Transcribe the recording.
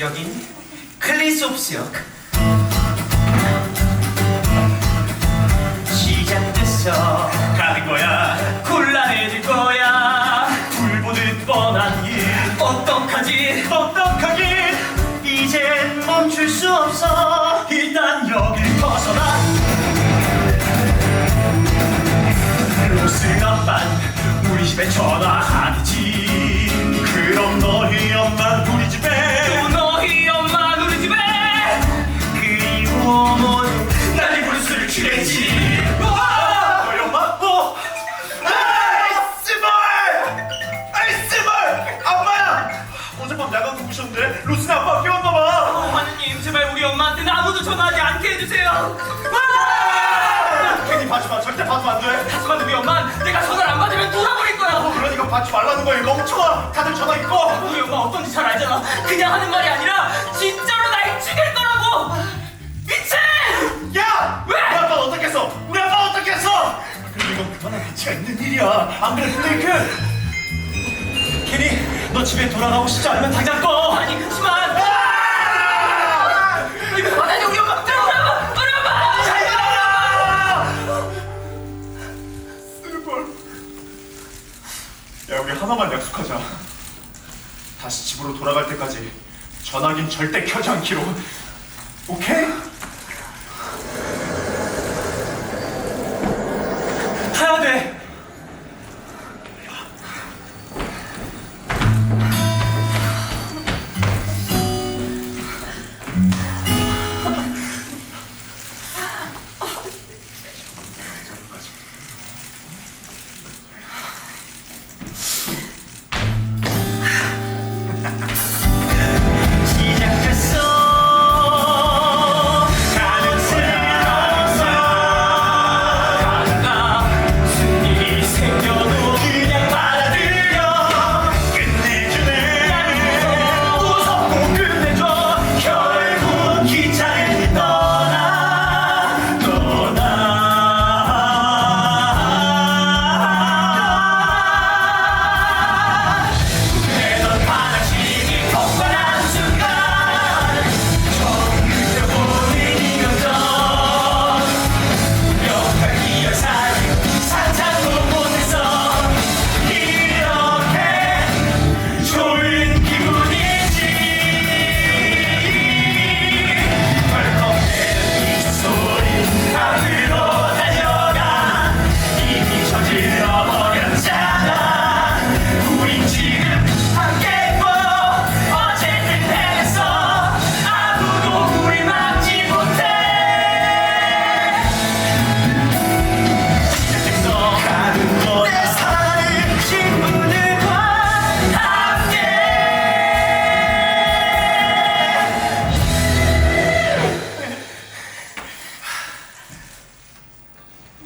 여긴 클리소프스역. 시작됐어. 가는 거야 곤란해질 거야. 불 보듯 뻔한 일 어떡하지? 어떡하긴 이젠 멈출 수 없어. 일단 여길 벗어나 로스 아빤 우리 집에 전화하지 그럼 너희 엄마 우리 집에 어젯밤 야간 누구셨는데 로스는 아빠 깨웠나봐 어, 하느님 제발 우리 엄마한테는 아무도 전화하지 않게 해주세요. 괜히 받지마 절대 받으면 안돼 하지만 우리 엄마는 내가 전화를 안 받으면 돌아버릴 거야. 그러니까 받지 말라는 거야 이 멍청아 다들 전화 있고 우리 엄마 어떤지 잘 알잖아. 그냥 하는 말이 아니라 진짜로 날 죽일 거라고. 미친! 야! 왜? 우리 아빠 어떻게 했어? 우리 아빠 어떻게 했어? 그래도 이건 그만한 가치가 있는 일이야 안 그래 블레이크? 케니 너 집에 돌아가고 싶지 않으면 당장 꺼 아니 그렇지만 이거 받아야 우리 엄마 우리 엄마 우리 엄마 잘 가라! 스몰 야 우리 하나만 약속하자. 다시 집으로 돌아갈 때까지 전화긴 절대 켜지 않기로. 오케이?